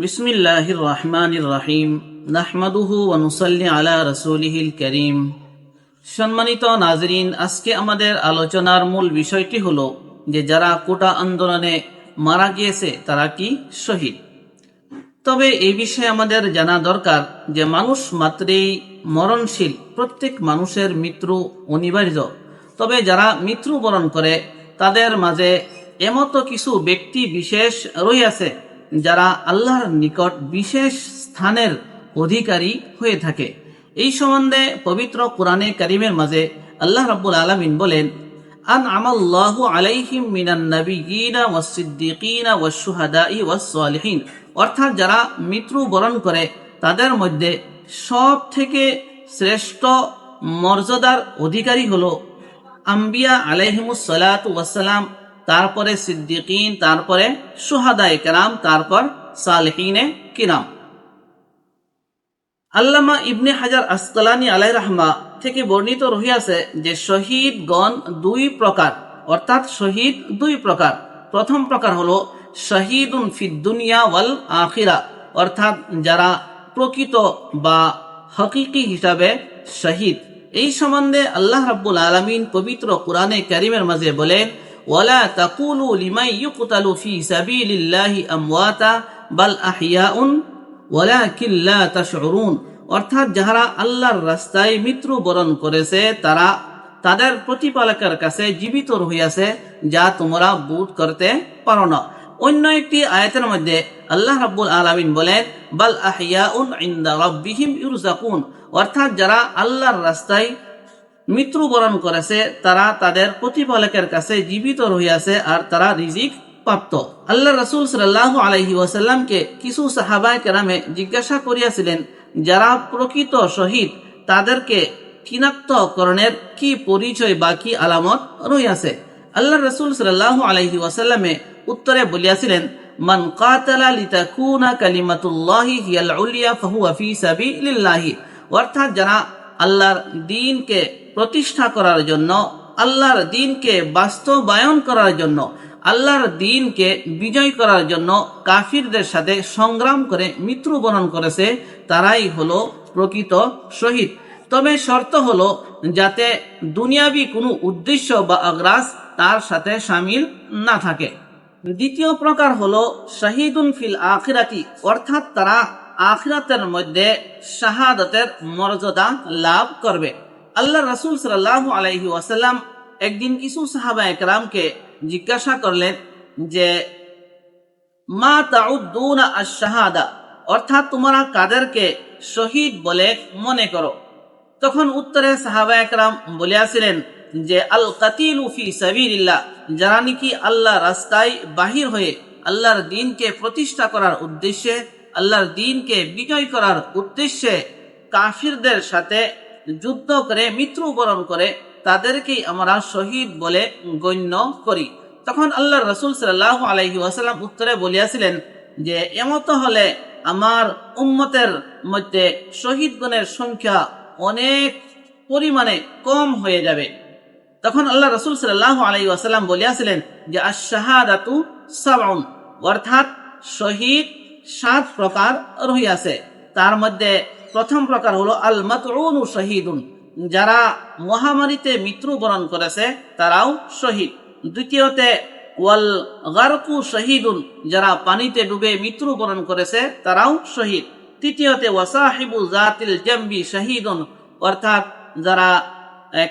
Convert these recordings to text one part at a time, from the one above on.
বিসমিল্লাহির রহমানির রহিম নাহমাদুহু ওয়া নুসাল্লি আলা রাসূলিহিল করিম। সম্মানিত নাজরিন, আজকে আমাদের আলোচনার মূল বিষয়টি হলো যে যারা কোটা আন্দোলনে মারা গিয়েছে, তারা কি শহীদ? তবে এই বিষয়ে আমাদের জানা দরকার যে মানুষ মাত্রেই মরণশীল, প্রত্যেক মানুষের মৃত্যু অনিবার্য। তবে যারা মৃত্যুবরণ করে, তাদের মাঝে এমতো কিছু ব্যক্তি বিশেষ রইয়াছে যারা আল্লাহর নিকট বিশেষ স্থানের অধিকারী হয়ে থাকে। এই সম্বন্ধে পবিত্র কোরআনে কারিমের মাঝে আল্লাহ রাব্বুল আলামিন বলেন আন আমাল্লাহু আলাইহিম মিনান নাবিয়িনা ওয়াস সিদ্দিকিনা ওয়াস শুহাদাই ওয়াস সালিহিন। অর্থাৎ যারা মৃত্যুবরণ করে, তাদের মধ্যে সব থেকে শ্রেষ্ঠ মর্যাদার অধিকারী হলো আম্বিয়া আলাইহিমুস সালাতু ওয়াসসালাম তারপরে সিদ্দিকিন, তারপরে সুহাদায়ে কেরাম তারপর সালেহিনে কিরাম। আল্লামা ইবনে হাজার আসকালানি আলাই রাহমা থেকে বর্ণিত রহিয়াছে যে শহীদগণ দুই প্রকার, অর্থাৎ শহীদ দুই প্রকার। প্রথম প্রকার হলো শহীদুন ফিদ দুনিয়া ওয়াল আখিরা, অর্থাৎ যারা প্রকৃত বা হকিকি হিসাবে শহীদ। এই সম্বন্ধে আল্লাহ রাব্বুল আলামিন পবিত্র কোরআনে কারিমের মাঝে বলেন অর্থাৎ যাহারা আল্লাহর রাস্তায় মৃত্যুবরণ করেছে, তারা তাদের প্রতিপালকের কাছে জীবিত রহিয়াছে, যা তোমরা বুধ করতে পারো না। অন্য একটি আয়াতের মধ্যে আল্লাহ রাব্বুল আলামিন বলেন, বাল আহিয়াউন ইনদা রাব্বিহিম ইরজাকুন। অর্থাৎ যারা আল্লাহর রাস্তায় মৃত্যুবরণ করেছে, তারা তাদের প্রতিপালকের কাছে জীবিত রহিয়াছে আর তারা রিজিক প্রাপ্ত। আল্লাহ রসুল সাল্লাহ আলহি ওয়াসাল্লামকে কিছু সাহাবায় কেরামে জিজ্ঞাসা করিয়াছিলেন, যারা প্রকৃত শহীদ, তাদেরকে চিনাক্তকরণের কি পরিচয় বা কি আলামত রইয়াছে আল্লাহ রসুল সাল্লাহ আলহি ওয়াসাল্লামে উত্তরে বলিয়াছিলেন, মান কাতালা লিতাকুনা কালিমাতুল্লাহি হিয়াল উলিয়া ফাহুয়া ফি সাবিলিল্লাহি। অর্থাৎ যারা আল্লাহর দিনকে প্রতিষ্ঠা করার জন্য, আল্লাহর দিনকে বাস্তবায়ন করার জন্য, আল্লাহর দিনকে বিজয় করার জন্য কাফিরদের সাথে সংগ্রাম করে মৃত্যুবরণ করেছে, তারাই হলো প্রকৃত শহীদ। তবে শর্ত হলো যাতে দুনিয়াবি কোনো উদ্দেশ্য বা অগ্রাস তার সাথে সামিল না থাকে। দ্বিতীয় প্রকার হলো শাহিদুন ফিল আখিরাতি, অর্থাৎ তারা আখিরাতের মধ্যে শাহাদতের মর্যাদা লাভ করবে। আল্লাহ রসুল সাল্লাহ আলাইহি ওয়াসাল্লাম একদিন কিছু সাহাবা একরামকে জিজ্ঞাসা করলেন যে, মা তাউদ্দুনা আশ-শাহাদা? অর্থাৎ তোমরা কাদেরকে শহীদ বলে মনে করো। তখন উত্তরে সাহাবা একরাম বলিয়াছিলেন যে আল কাতিলু ফি সাবিলিল্লাহ। যারা নাকি আল্লাহ রাস্তায় বাহির হয়ে আল্লাহর দিনকে প্রতিষ্ঠা করার উদ্দেশ্যে আল্লাহর দিনকে বিজয় করার উদ্দেশ্যে কাফিরদের সাথে যুদ্ধ করে, মৃত্যুবরণ করে তাদেরকেই আমরা শহীদ বলে গণ্য করি। তখন আল্লাহ রসুল সাল্লাহ আলহি ওয়াসাল্লাম উত্তরে বলিয়াছিলেন যে, এমত হলে আমার উম্মতের মধ্যে শহীদগণের সংখ্যা অনেক পরিমাণে কম হয়ে যাবে। তখন আল্লাহ রসুল সাল্লাহ আলহি ওয়াসাল্লাম বলিয়াছিলেন যে আশাহাদাতু সাবাউন, অর্থাৎ শহীদ সাত প্রকার রহিয়াছে তার মধ্যে প্রথম প্রকার হলো আল মাতউনু শহীদুন। যারা মহামারীতে মৃত্যুবরণ করেছে, তারাও শহীদ। দ্বিতীয়তে ওয়াল গারকু শহীদুন। যারা পানিতে ডুবে মৃত্যুবরণ করেছে, তারাও শহীদ। তৃতীয়তে ওয়াসাহিবু জাতিল জাম্বি শহীদুন। অর্থাৎ যারা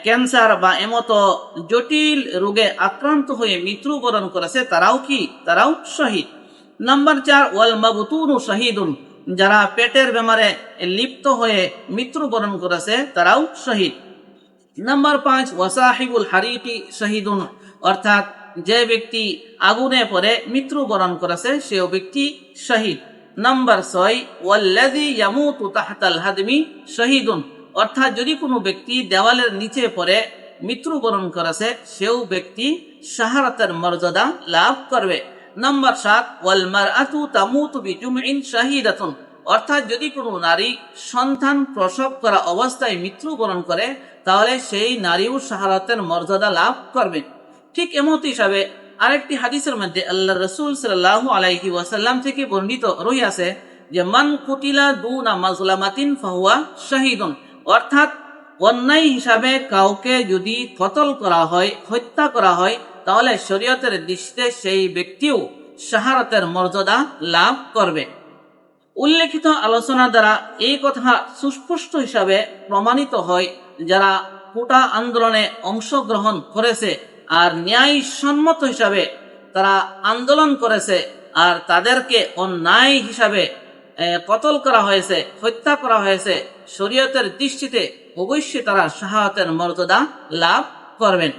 ক্যান্সার বা এমতো জটিল রোগে আক্রান্ত হয়ে মৃত্যুবরণ করেছে, তারাও কি? তারাও শহীদ। নাম্বার চার, ওয়াল মাবতুনু শহীদুন। যারা পেটের বেমারে লিপ্ত হয়ে মৃত্যুবরণ করেছে, তারাও শহীদ। নাম্বার পাঁচ, ওয়াসাহিবুল হারিকি শহীদুন। অর্থাৎ যে ব্যক্তি আগুনে পরে মৃত্যুবরণ করেছে, সেও ব্যক্তি শহীদ। নাম্বার ছয়, ওয়াল্লাযী ইয়ামুতু তাহতাল হাদমি শহীদুন। অর্থাৎ যদি কোনো ব্যক্তি দেওয়ালের নিচে পড়ে মৃত্যুবরণ করেছে, সেও ব্যক্তি শাহারাতের মর্যাদা লাভ করবে। নাম্বার সাত, ওয়াল মারআতু তামুতু বিজুমইন শাহিদাতুন। অর্থাৎ যদি কোনো নারী সন্তান প্রসব করা অবস্থায় মৃত্যুবরণ করে, তাহলে সেই নারীও শাহারাতের মর্যাদা লাভ করবে। ঠিক এমত হিসাবে আরেকটি হাদিসের মধ্যে আল্লাহ রসুল সাল্লাহ আলাইহি ওয়াসাল্লাম থেকে বর্ণিত রহিয়াছে যে, মান কুটিলা দু না মাজলামাতিন ফাহুয়া শাহিদুন। অর্থাৎ অন্যায় হিসাবে কাউকে যদি কতল করা হয়, হত্যা করা হয় তাহলে শরীয়তের দৃষ্টিতে সেই ব্যক্তিও শাহারতের মর্যাদা লাভ করবে। উল্লেখিত আলোচনা দ্বারা এই কথা সুস্পষ্ট হিসাবে প্রমাণিত হয় যারা কোটা আন্দোলনে অংশগ্রহণ করেছে আর ন্যায় সম্মত হিসাবে তারা আন্দোলন করেছে আর তাদেরকে অন্যায় হিসাবে কতল করা হয়েছে, হত্যা করা হয়েছে, শরীয়তের দৃষ্টিতে অবশ্যই তারা শাহাতের মর্যাদা লাভ করবেন।